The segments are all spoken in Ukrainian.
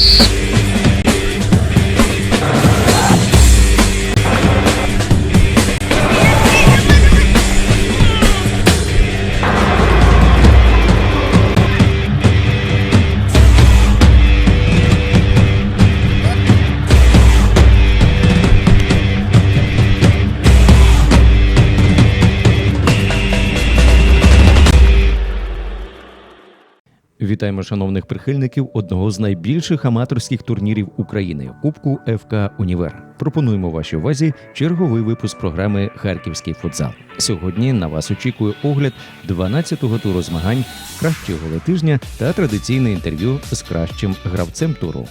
Yeah. Вітаємо шановних прихильників одного з найбільших аматорських турнірів України Кубку ФК Універ. Пропонуємо вашій увазі черговий випуск програми Харківський футзал. Сьогодні на вас очікує огляд 12-го туру змагань, кращі голи тижня та традиційне інтерв'ю з кращим гравцем туру.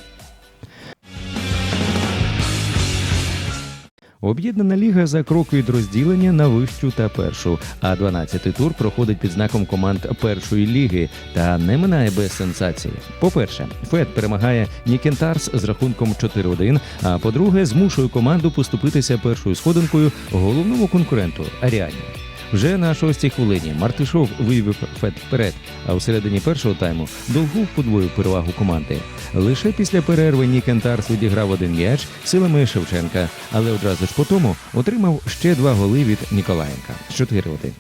Об'єднана ліга за крок від розділення на вищу та першу. А 12-й тур проходить під знаком команд першої ліги та не минає без сенсації. По-перше, Фед перемагає Нікентарс з рахунком 4-1, А по-друге, змушує команду поступитися першою сходинкою головному конкуренту Аріані. Вже на шостій хвилині Мартишов вивів Фед вперед, а у середині першого тайму Долгов подвоїв перевагу команди. Лише після перерви Нікентарс відіграв один м'яч силами Шевченка, але одразу ж по тому отримав ще два голи від Ніколаєнка. 4-1.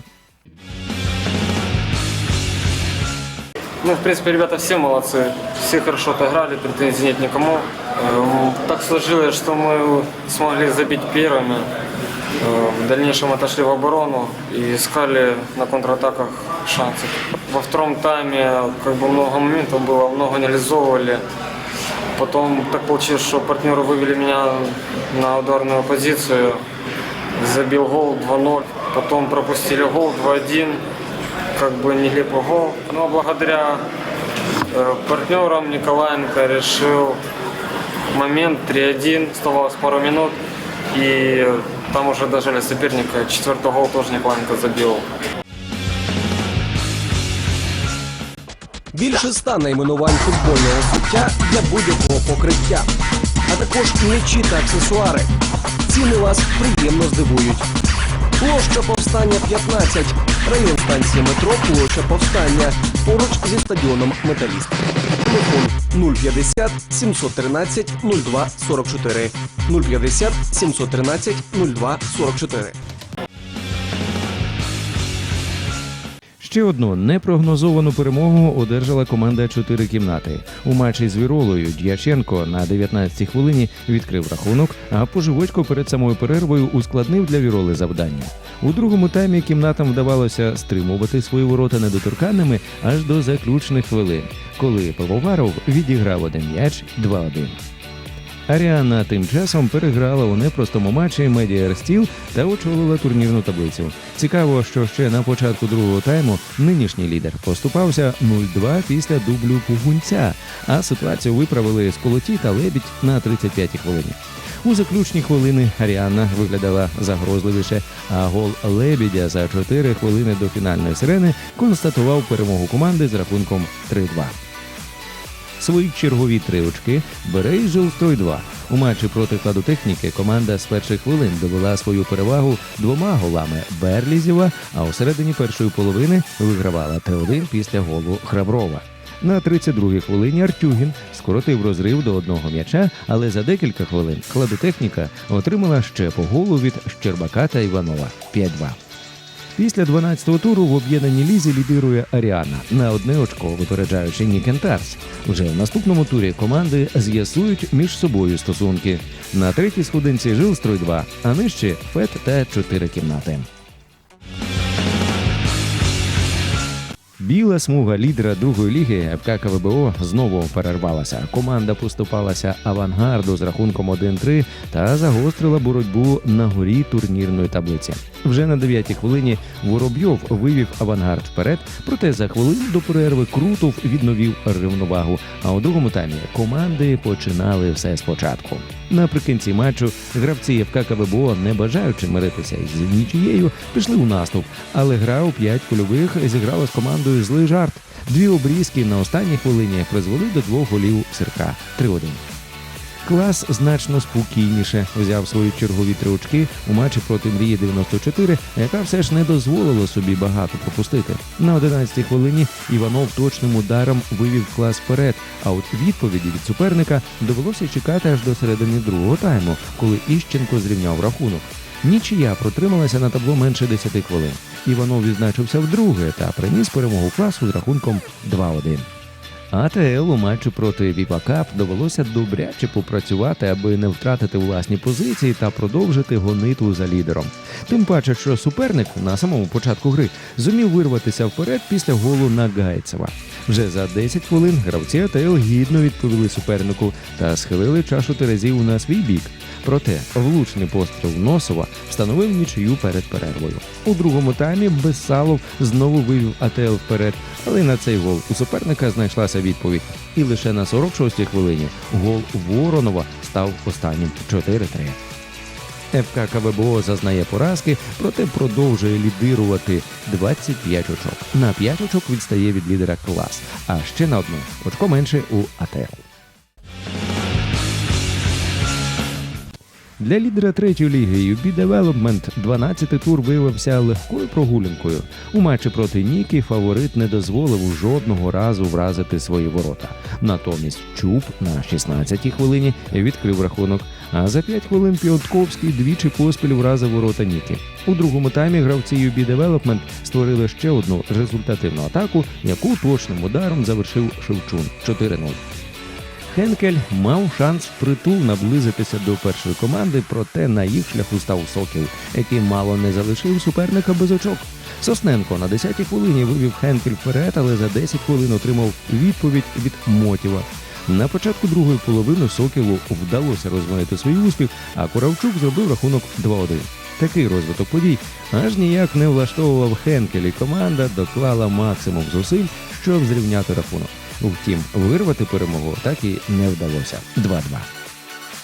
Ну, в принципе, ребята все молодцы, все хорошо отыграли, претензий нет никому. Эм, Так сложилось, что мы смогли забить первыми. Э, В дальнейшем отошли в оборону и искали на контратаках шансы. Во втором тайме как бы много моментов было, много реализовывали. Потом так получилось, что партнеры вывели меня на ударную позицию. Забил гол 2-0. Потом пропустили гол 2-1 как бы нелепый гол. Но благодаря э, партнерам Николаенко решил момент 3-1, оставалось пару минут. И там уже дожали соперника. Четвертый гол тоже Николаенко забил. Більше ста найменувань футбольного взуття для будь-якого покриття, а також м'ячі та аксесуари. Ціни вас приємно здивують. Площа повстання 15, район станції метро, площа повстання, поруч зі стадіоном Металіст. Телефон 050 713 02 44 050 713 02 44. Ще одну непрогнозовану перемогу одержала команда чотири кімнати. У матчі з Віролою Дяченко на 19-й хвилині відкрив рахунок, а Поживочко перед самою перервою ускладнив для Віроли завдання. У другому таймі кімнатам вдавалося стримувати свої ворота недоторканними аж до заключних хвилин, коли Пивоваров відіграв один м'яч 2-1. Аріана тим часом переграла у непростому матчі Медіар Стіл та очолила турнірну таблицю. Цікаво, що ще на початку другого тайму нинішній лідер поступався 0-2 після дублю Пугунця, а ситуацію виправили Сколоті та Лебідь на 35-й хвилині. У заключні хвилини Аріана виглядала загрозливіше, а гол Лебідя за 4 хвилини до фінальної сирени констатував перемогу команди з рахунком 3-2. Свої чергові три очки бере і Жилстрой 2. У матчі проти кладотехніки команда з перших хвилин довела свою перевагу двома голами Берлізєва, а у середині першої половини вигравала 3-1 після голу Храброва. На 32-й хвилині Артюгін скоротив розрив до одного м'яча, але за декілька хвилин кладотехніка отримала ще по голу від Щербака та Іванова 5-2. Після 12-го туру в об'єднаній лізі лідирує Аріана на одне очко, випереджаючи Нікентарс. Уже в наступному турі команди з'ясують між собою стосунки. На третій сходинці Жилстрой 2, а нижче Фет та чотири кімнати. Біла смуга лідера другої ліги ФК КВБО знову перервалася. Команда поступалася авангарду з рахунком 1-3 та загострила боротьбу на горі турнірної таблиці. Вже на 9-й хвилині Воробйов вивів авангард вперед, проте за хвилину до перерви Крутов відновив рівновагу. А у другому таймі команди починали все спочатку. Наприкінці матчу гравці ФК КВБО, не бажаючи миритися з нічією, пішли у наступ, але гра у п'ять кульових зіграла з командою злий жарт. Дві обрізки на останній хвилині призвели до двох голів Сирка 3-1. Клас значно спокійніше взяв свої чергові три очки у матчі проти мрії 94, яка все ж не дозволила собі багато пропустити. На 11-й хвилині Іванов точним ударом вивів клас вперед. А от відповіді від суперника довелося чекати аж до середини другого тайму, коли Іщенко зрівняв рахунок. Нічия протрималася на табло менше 10 хвилин. Іванов відзначився вдруге та приніс перемогу класу з рахунком 2-1. АТЛ у матчі проти Віпа Кап довелося добряче попрацювати, аби не втратити власні позиції та продовжити гонитву за лідером. Тим паче, що суперник на самому початку гри зумів вирватися вперед після голу Нагайцева. Вже за 10 хвилин гравці АТЛ гідно відповіли супернику та схилили чашу терезів на свій бік. Проте влучний постріл Носова встановив нічию перед перервою. У другому таймі Бесалов знову вивів АТЛ вперед, але на цей гол у суперника знайшлася відповідь. І лише на 46-й хвилині гол Воронова став останнім 4-3. ФК КВБО зазнає поразки, проте продовжує лідирувати 25 очок. На 5 очок відстає від лідера клас, а ще на одну очко менше у АТЛ. Для лідера третьої ліги UB Development 12-й тур виявився легкою прогулянкою. У матчі проти Нікі фаворит не дозволив жодного разу вразити свої ворота. Натомість Чуб на 16-й хвилині відкрив рахунок. А за 5 хвилин Піотковський двічі поспіль вразив ворота Нікі. У другому таймі гравці UB Development створили ще одну результативну атаку, яку точним ударом завершив Шевчун 4-0. Хенкель мав шанс впритул наблизитися до першої команди, проте на їх шляху став Сокіл, який мало не залишив суперника без очок. Сосненко на 10-й хвилині вивів Хенкель вперед, але за 10 хвилин отримав відповідь від Мотіва. На початку другої половини Сокілу вдалося розвинути свій успіх, а Куравчук зробив рахунок 2-1. Такий розвиток подій аж ніяк не влаштовував Хенкель, і команда доклала максимум зусиль, щоб зрівняти рахунок. Втім, вирвати перемогу так і не вдалося. 2-2.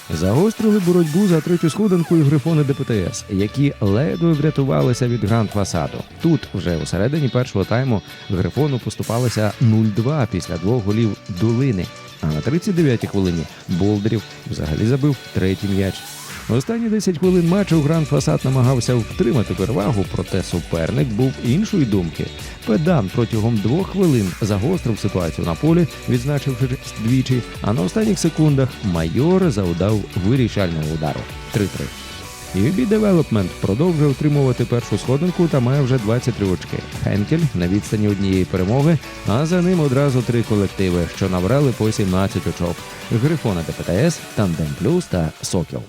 Загострили боротьбу за третю сходинку і грифони ДПТС, які ледве врятувалися від гранд фасаду. Тут вже у середині першого тайму грифону поступалися 0-2 після двох голів долини. А на 39-й хвилині Болдерів взагалі забив третій м'яч. Останні 10 хвилин матчу Гранд Фасад намагався втримати перевагу, проте суперник був іншої думки. Педан протягом двох хвилин загострив ситуацію на полі, відзначивши двічі, а на останніх секундах майор завдав вирішального удару 3-3. UB Development продовжує утримувати першу сходинку та має вже 23 очки. Хенкель на відстані однієї перемоги, а за ним одразу три колективи, що набрали по 17 очок: Грифона ДПТС, Тандем Плюс та Сокіл.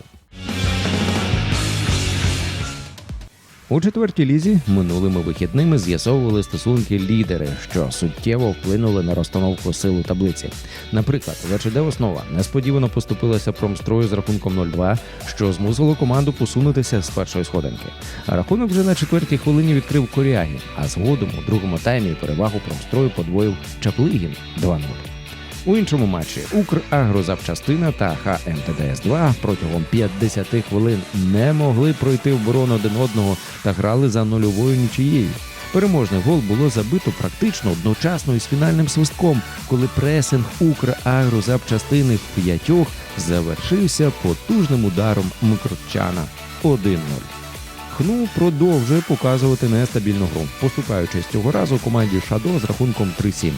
У четвертій лізі минулими вихідними з'ясовували стосунки лідери, що суттєво вплинули на розстановку сил у таблиці. Наприклад, ВЧД основа несподівано поступилася промстрою з рахунком 0-2, що змусило команду посунутися з першої сходинки. Рахунок вже на четвертій хвилині відкрив Корягі, а згодом у другому таймі перевагу промстрою подвоїв Чаплигін 2-0. У іншому матчі Украгрозапчастина та ХМТДС-2 протягом 50 хвилин не могли пройти оборону один одного та грали за нульовою нічиєю. Переможний гол було забито практично одночасно із фінальним свистком, коли пресинг Украгрозапчастини в п'ятьох завершився потужним ударом Мкртчана 1-0. Хну продовжує показувати нестабільну гру, поступаючись цього разу команді Шадо з рахунком 3-7.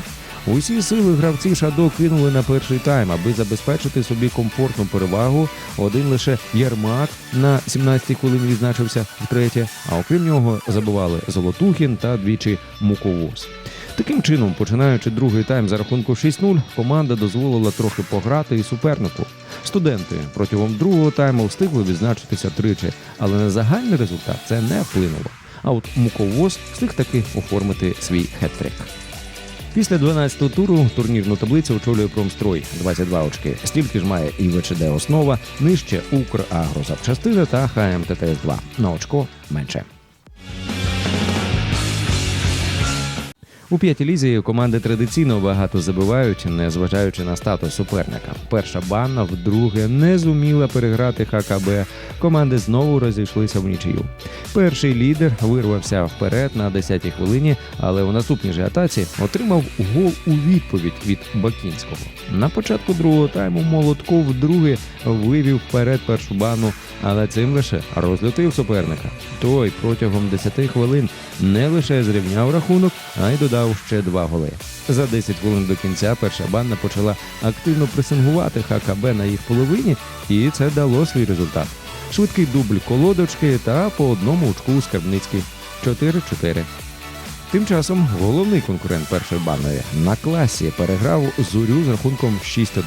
Усі сили гравці Шадо кинули на перший тайм, аби забезпечити собі комфортну перевагу. Один лише Єрмак на 17-й хвилині відзначився втретє, а окрім нього забували Золотухін та двічі Муковоз. Таким чином, починаючи другий тайм за рахунку 6-0, команда дозволила трохи пограти і супернику. Студенти протягом другого тайму встигли відзначитися тричі, але на загальний результат це не вплинуло. А от Муковоз встиг таки оформити свій хет-трик. Після 12-го туру турнірну таблицю очолює Промстрой 22 очки. Стільки ж має і ВЧД основа, нижче Украгрозапчастина та ХМТТС 2 на очко менше. У п'ятій лізі команди традиційно багато забивають, незважаючи на статус суперника. Перша банна вдруге не зуміла переграти ХКБ. Команди знову розійшлися в нічию. Перший лідер вирвався вперед на 10-й хвилині, але у наступній же атаці отримав гол у відповідь від Бакінського. На початку другого тайму Молотков вдруге вивів вперед першу бану, але цим лише розлютив суперника. Той протягом 10 хвилин не лише зрівняв рахунок, а й додав ще два голи. За 10 хвилин до кінця перша банда почала активно пресингувати ХКБ на їх половині, і це дало свій результат. Швидкий дубль колодочки та по одному очку у Скарбницький. 4-4. Тим часом головний конкурент першої банної на класі переграв зорю з рахунком 6-1.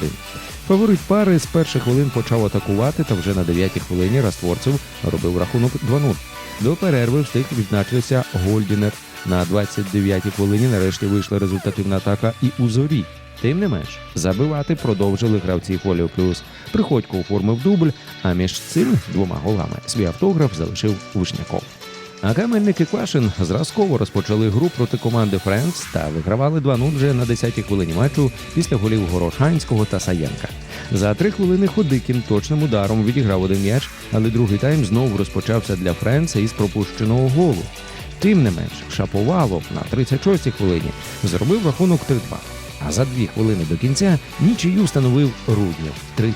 Фаворит пари з перших хвилин почав атакувати та вже на 9-й хвилині Растворцев робив рахунок 2-0. До перерви встиг відзначитися Гольдінер. На 29-й хвилині нарешті вийшла результативна атака і у зорі. Тим не менш, забивати продовжили гравці Фоліо Плюс. Приходько оформив дубль, а між цими двома голами свій автограф залишив Вишняков. А Камельник і Квашин зразково розпочали гру проти команди Френкс та вигравали 2-0 вже на 10-й хвилині матчу після голів Горошанського та Саєнка. За три хвилини Ходикін точним ударом відіграв один м'яч, але другий тайм знову розпочався для Френца із пропущеного голу. Тим не менш, Шаповалов на 36-й хвилині зробив рахунок 3-2. А за дві хвилини до кінця нічию встановив Руднів 3-3.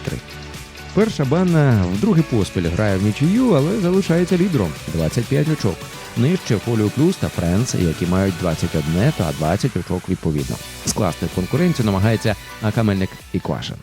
Перша банна вдруге поспіль грає в нічию, але залишається лідером 25 очок. Нижче Фоліо Плюс та Френс, які мають 21 та 20 очок відповідно. Скласти конкуренцію намагається Акамельник і Квашин.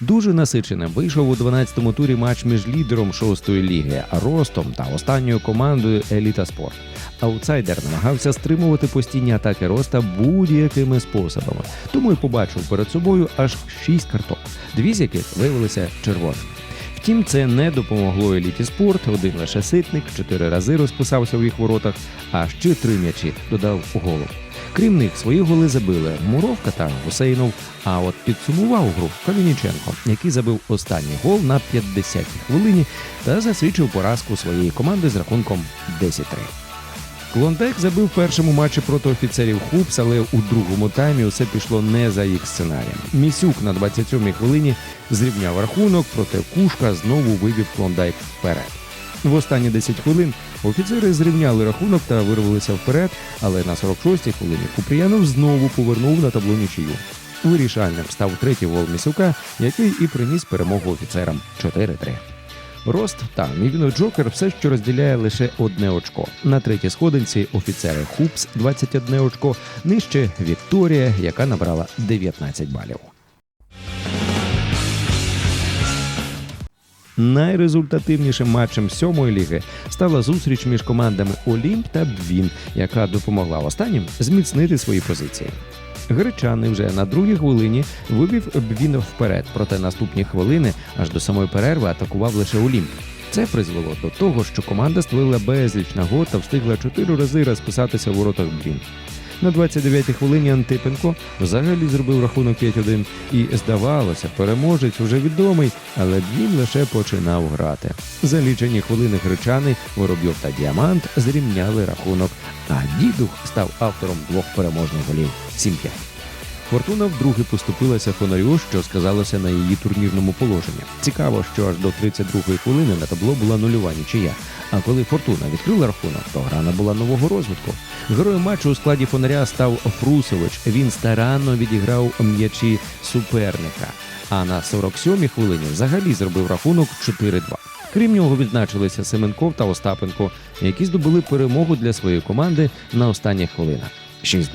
Дуже насиченим вийшов у 12-му турі матч між лідером шостої ліги Ростом та останньою командою Еліта Спорт. Аутсайдер намагався стримувати постійні атаки Роста будь-якими способами, тому й побачив перед собою аж шість карток, дві з яких виявилися червоними. Втім, це не допомогло еліті спорт. Один лише ситник чотири рази розписався в їх воротах, а ще три м'ячі додав голову. Крім них, свої голи забили Муровка та Гусейнов. А от підсумував гру Калініченко, який забив останній гол на 50-й хвилині та засвідчив поразку своєї команди з рахунком 10-3. Клондайк забив в першому матчі проти офіцерів Хупс, але у другому таймі усе пішло не за їх сценарієм. Місюк на 27-й хвилині зрівняв рахунок, проте Кушка знову вивів Клондайк вперед. В останні 10 хвилин офіцери зрівняли рахунок та вирвалися вперед, але на 46-й хвилині Купріянов знову повернув на табло нічию. Вирішальним став третій гол Місюка, який і приніс перемогу офіцерам 4-3. Рост та мівіно Джокер все ще розділяє лише одне очко. На третій сходинці офіцери Хупс 21 очко, нижче Вікторія, яка набрала 19 балів. Найрезультативнішим матчем сьомої ліги стала зустріч між командами Олімп та Бвін, яка допомогла останнім зміцнити свої позиції. Гречани вже на другій хвилині вивів Бвін вперед, проте наступні хвилини аж до самої перерви атакував лише Олімп. Це призвело до того, що команда створила безліч нагод та встигла чотири рази розписатися у воротах Бвін. На 29-й хвилині Антипенко взагалі зробив рахунок 5-1 і, здавалося, переможець уже відомий, але він лише починав грати. За лічені хвилини гречани Воробйов та Діамант зрівняли рахунок, а дідух став автором двох переможних голів 7-5. Фортуна вдруге поступилася фонарю, що сказалося на її турнірному положенні. Цікаво, що аж до 32-ї хвилини на табло була нульова нічия. А коли Фортуна відкрила рахунок, то гра набула нового розвитку. Героєм матчу у складі фонаря став Фрусович. Він старанно відіграв м'ячі суперника. А на 47-й хвилині взагалі зробив рахунок 4-2. Крім нього відзначилися Семенков та Остапенко, які здобули перемогу для своєї команди на останніх хвилинах 6-2.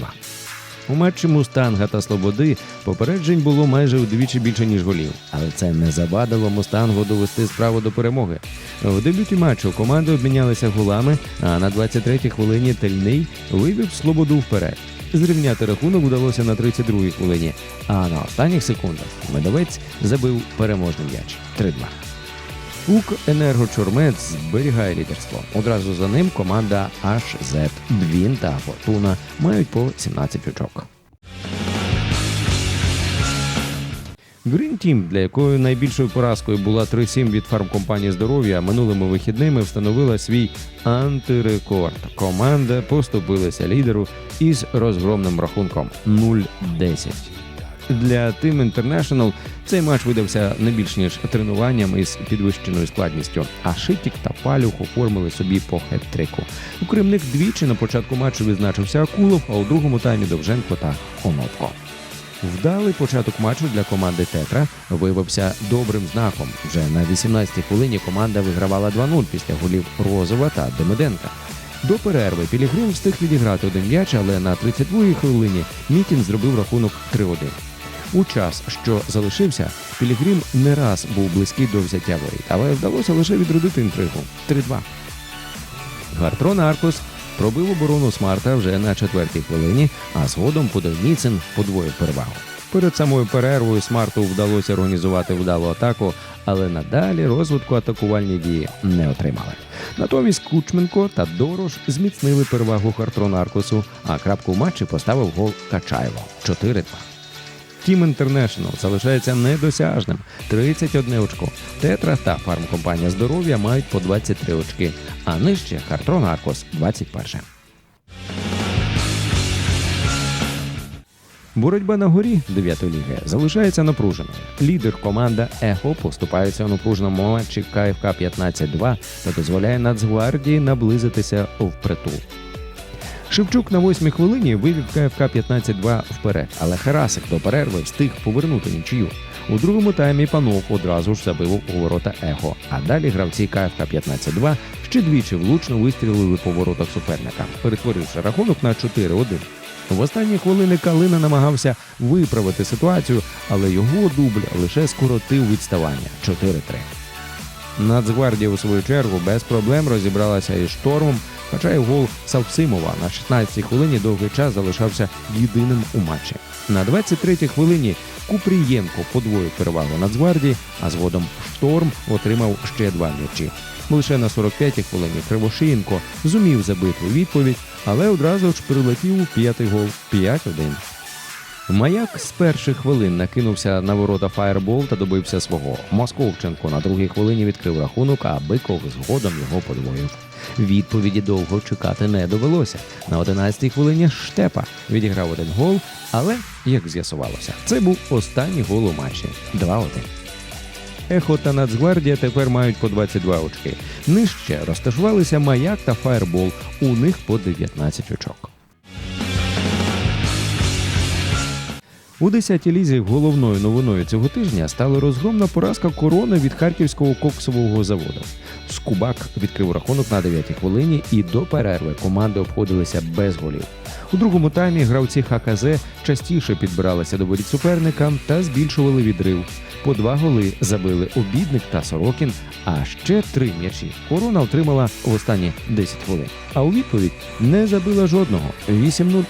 У матчі Мустанга та Слободи попереджень було майже вдвічі більше, ніж голів. Але це не завадило Мустангу довести справу до перемоги. В дебюті матчу команди обмінялися голами, а на 23-й хвилині Тельний вивів Слободу вперед. Зрівняти рахунок вдалося на 32-й хвилині, а на останніх секундах Медовець забив переможний м'яч 3-2. УК «Енергочормець» зберігає лідерство. Одразу за ним команда HZ, Двін та Фортуна мають по 17 очок. Green Team, для якої найбільшою поразкою була 3-7 від фармкомпанії здоров'я, минулими вихідними встановила свій антирекорд. Команда поступилася лідеру із розгромним рахунком 0-10. Для Team International цей матч видався не більш ніж тренуванням із підвищеною складністю. А Шитік та Палюх оформили собі по хет-трику. У Кремник двічі на початку матчу відзначився Акулов, а у другому таймі Довженко та Онопко. Вдалий початок матчу для команди Тетра виявився добрим знаком. Вже на 18-й хвилині команда вигравала 2-0 після голів Розова та Демиденка. До перерви Пілігрим встиг відіграти один м'яч, але на 32-й хвилині Мітін зробив рахунок 3-1. У час, що залишився, Пілігрим не раз був близький до взяття воріт, але вдалося лише відродити інтригу 3-2. Гартрон Аркос пробив оборону Смарта вже на четвертій хвилині, а згодом Подойніцин подвоїв перевагу. Перед самою перервою Смарту вдалося організувати вдалу атаку, але надалі розвитку атакувальні дії не отримали. Натомість Кучменко та Дорош зміцнили перевагу Хартрон Аркосу, а крапку в матчі поставив гол Качайло 4-2. Тім Інтернешнл залишається недосяжним 31 очко. Тетра та фармкомпанія здоров'я мають по 23 очки, а нижче Хартрон Аркос 21. Боротьба на горі 9 ліги залишається напруженою. Лідер команда Ехо поступається у напруженому матчі КФК 15-2 та дозволяє Нацгвардії наблизитися впритул. Шевчук на восьмій хвилині вивів КФК 15-2 вперед, але Харасик до перерви встиг повернути нічию. У другому таймі панов одразу ж забив у ворота Ехо. А далі гравці КФК 15-2 ще двічі влучно вистрілили по воротах суперника, перетворивши рахунок на 4-1. В останні хвилини Калина намагався виправити ситуацію, але його дубль лише скоротив відставання 4-3. Нацгвардія у свою чергу без проблем розібралася із штормом, хоча гол Савсимова на 16-й хвилині довгий час залишався єдиним у матчі. На 23-й хвилині Купрієнко подвоїв перевагу Нацгвардії, а згодом шторм отримав ще два м'ячі. Лише на 45-й хвилині Кривошиєнко зумів забити відповідь, але одразу ж прилетів у п'ятий гол 5-1. Маяк з перших хвилин накинувся на ворота фаєрбол та добився свого. Московченко на другій хвилині відкрив рахунок, а Биков згодом його подвоїв. Відповіді довго чекати не довелося. На 11-й хвилині Штепа відіграв один гол, але, як з'ясувалося, це був останній гол у матчі 2-1. Ехо та Нацгвардія тепер мають по 22 очки. Нижче розташувалися Маяк та Фаєрбол. У них по 19 очок. У 10-й лізі головною новиною цього тижня стала розгромна поразка корони від харківського коксового заводу. Скубак відкрив рахунок на 9-й хвилині, і до перерви команди обходилися без голів. У другому таймі гравці ХКЗ частіше підбиралися до воріт суперника та збільшували відрив. По два голи забили обідник та Сорокін, а ще три м'ячі. Корона отримала в останні 10 хвилин. А у відповідь не забила жодного 8-0.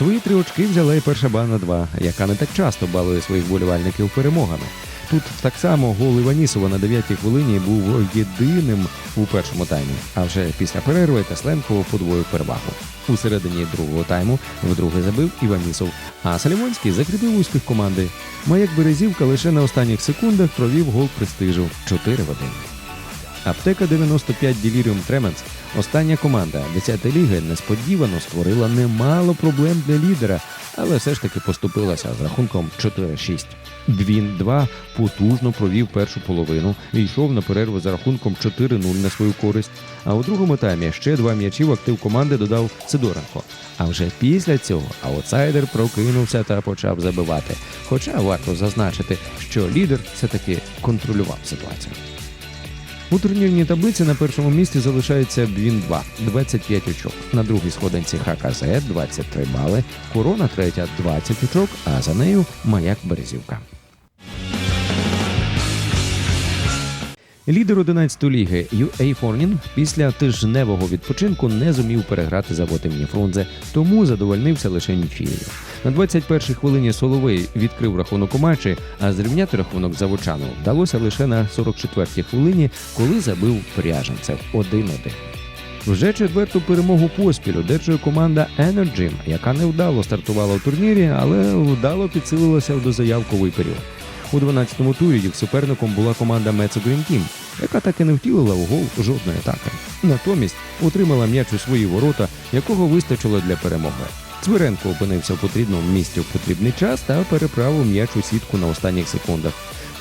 Свої три очки взяла і перша бана 2, яка не так часто балує своїх болівальників перемогами. Тут так само гол Іванісова на 9-й хвилині був єдиним у першому таймі. А вже після перерви Тесленко подвоїв перевагу. У середині другого тайму вдруге забив Іванісов, а Салімонський закріпив успіх команди. Маяк Березівка лише на останніх секундах провів гол престижу 4 в 1. Аптека 95 Діліріум Тременс, остання команда 10 ліги, несподівано створила немало проблем для лідера, але все ж таки поступилася з рахунком 4-6. Двін 2 потужно провів першу половину і йшов на перерву за рахунком 4-0 на свою користь. А у другому таймі ще два м'ячі в актив команди додав Сидоренко. А вже після цього аутсайдер прокинувся та почав забивати. Хоча варто зазначити, що лідер все-таки контролював ситуацію. У турнірній таблиці на першому місці залишається Бвін 2 25 очок. На другій сходинці ХКЗ 23 бали, Корона третя 20 очок, а за нею Маяк Березівка. Лідер 11 ліги UA Форнін після тижневого відпочинку не зумів переграти завод імені Фрунзе, тому задовольнився лише нічією. На 21-й хвилині Соловей відкрив рахунок у матчі, а зрівняти рахунок заводчану вдалося лише на 44-й хвилині, коли забив Пряженцев 1-1. Вже четверту перемогу поспіль одержує команда Energy, яка невдало стартувала в турнірі, але вдало підсилилася в дозаявковий період. У 12-му турі їх суперником була команда Мецо Team, яка так і не втілила у гол жодної атаки. Натомість утримала м'яч у свої ворота, якого вистачило для перемоги. Цвиренко опинився в потрібному місці в потрібний час та переправив м'яч у сітку на останніх секундах.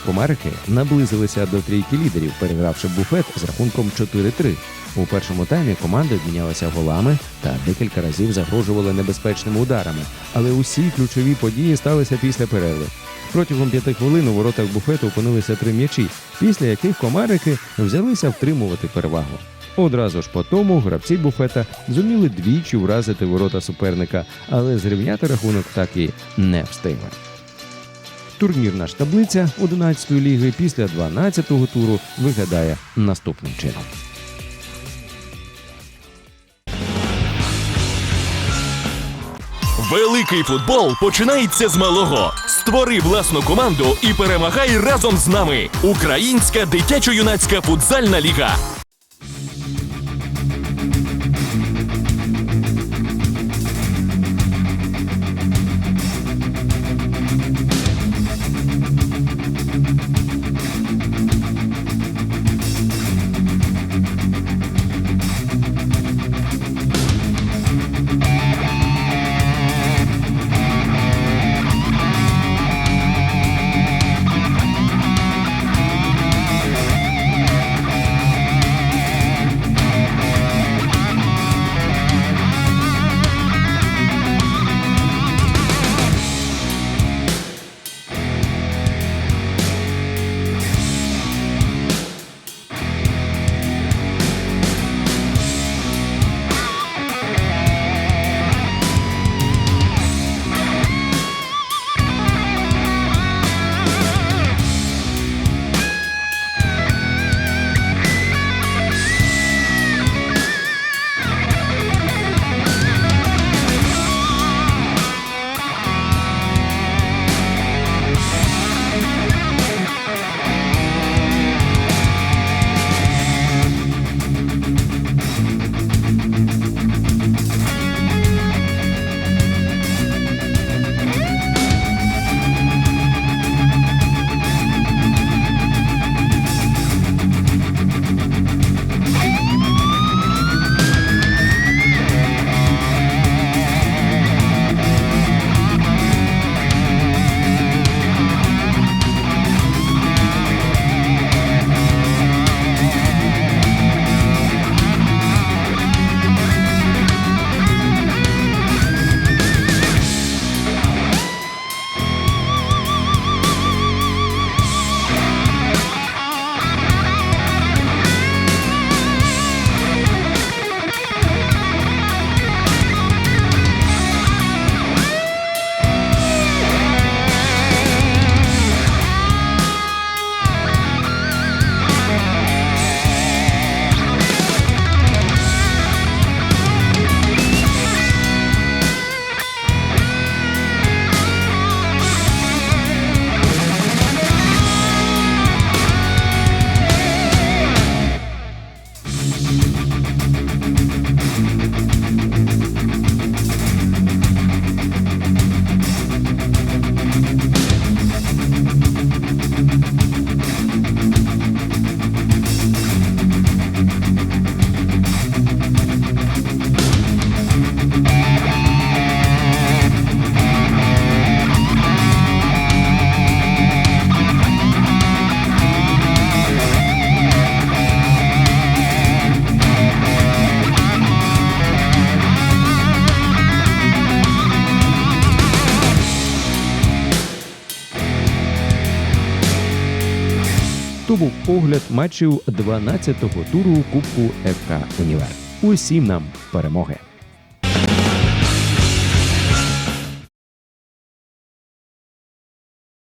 Комарики наблизилися до трійки лідерів, перегравши буфет з рахунком 4-3. У першому таймі команди обмінялися голами та декілька разів загрожували небезпечними ударами, але усі ключові події сталися після перерви. Протягом п'яти хвилин у воротах буфету опинилися три м'ячі, після яких комарики взялися втримувати перевагу. Одразу ж по тому гравці буфета зуміли двічі вразити ворота суперника, але зрівняти рахунок так і не встигли. Турнірна ж таблиця 11-ї ліги після 12-го туру виглядає наступним чином. Великий футбол починається з малого. Створи власну команду і перемагай разом з нами. Українська дитячо-юнацька футзальна ліга. Огляд матчів 12-го туру Кубку ФК Універ. Усім нам перемоги!